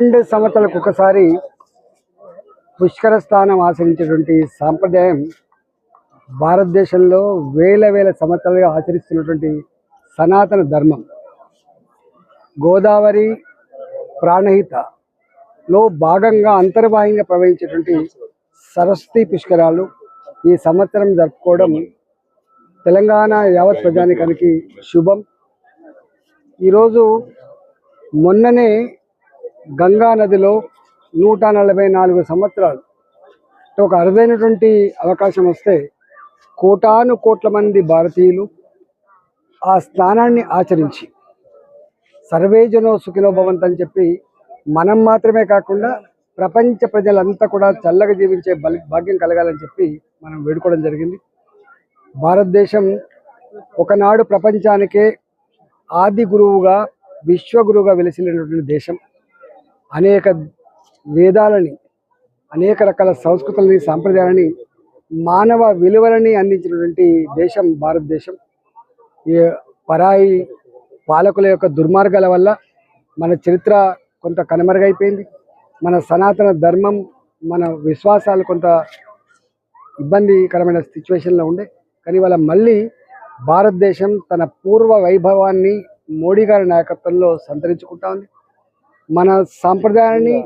రెండు సంవత్సరాలకు ఒకసారి పుష్కర స్థానం ఆచరించేటువంటి సాంప్రదాయం భారతదేశంలో వేల వేల సంవత్సరాలుగా ఆచరిస్తున్నటువంటి సనాతన ధర్మం. గోదావరి ప్రాణహితలో భాగంగా అంతర్వాహిగా ప్రవహించేటువంటి సరస్వతి పుష్కరాలు ఈ సంవత్సరం జరుపుకోవడం తెలంగాణ యావత్ ప్రజానికానికి శుభం. ఈరోజు మొన్ననే గంగా నదిలో నూట నలభై నాలుగు సంవత్సరాలు. ఒక అరుదైనటువంటి అవకాశం వస్తే కోటాను కోట్ల మంది భారతీయులు ఆ స్నానాన్ని ఆచరించి సర్వేజనో సుఖినో అని చెప్పి మనం మాత్రమే కాకుండా ప్రపంచ ప్రజలంతా కూడా చల్లగా జీవించే భాగ్యం కలగాలని చెప్పి మనం వేడుకోవడం జరిగింది. భారతదేశం ఒకనాడు ప్రపంచానికే ఆది గురువుగా విశ్వగురువుగా వెలిసినటువంటి దేశం. అనేక వేదాలని అనేక రకాల సంస్కృతులని సాంప్రదాయాలని మానవ విలువలని అందించినటువంటి దేశం భారతదేశం. ఈ పరాయి పాలకుల యొక్క దుర్మార్గాల వల్ల మన చరిత్ర కొంత కనుమరుగైపోయింది. మన సనాతన ధర్మం మన విశ్వాసాలు కొంత ఇబ్బందికరమైన సిచ్యువేషన్లో ఉండే. కానీ వాళ్ళ మళ్ళీ భారతదేశం తన పూర్వ వైభవాన్ని మోడీ గారి నాయకత్వంలో సంతరించుకుంటా ఉంది. మన సాంప్రదాయాన్ని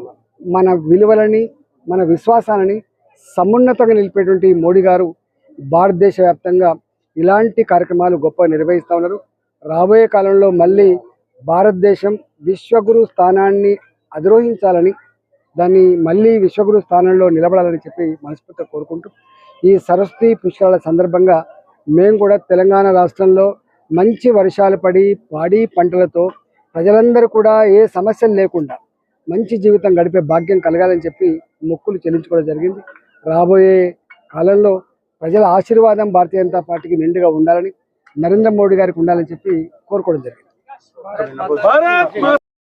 మన విలువలని మన విశ్వాసాలని సమున్నతంగా నిలిపేటువంటి మోడీ గారు భారతదేశ వ్యాప్తంగా ఇలాంటి కార్యక్రమాలు గొప్ప నిర్వహిస్తూ ఉన్నారు. రాబోయే కాలంలో మళ్ళీ భారతదేశం విశ్వగురు స్థానాన్ని అధిరోహించాలని దాన్ని మళ్ళీ విశ్వగురు స్థానంలో నిలబడాలని చెప్పి మనస్ఫూర్తిగా కోరుకుంటూ ఈ సరస్వతి పుష్కరాల సందర్భంగా మేము కూడా తెలంగాణ రాష్ట్రంలో మంచి వర్షాలు పడి పాడి పంటలతో ప్రజలందరూ కూడా ఏ సమస్యలు లేకుండా మంచి జీవితం గడిపే భాగ్యం కలగాలని చెప్పి మొక్కులు చెల్లించుకోవడం జరిగింది. రాబోయే కాలంలో ప్రజల ఆశీర్వాదం భారతీయ జనతా పార్టీకి నిండుగా ఉండాలని నరేంద్ర మోడీ గారికి ఉండాలని చెప్పి కోరుకోవడం జరిగింది.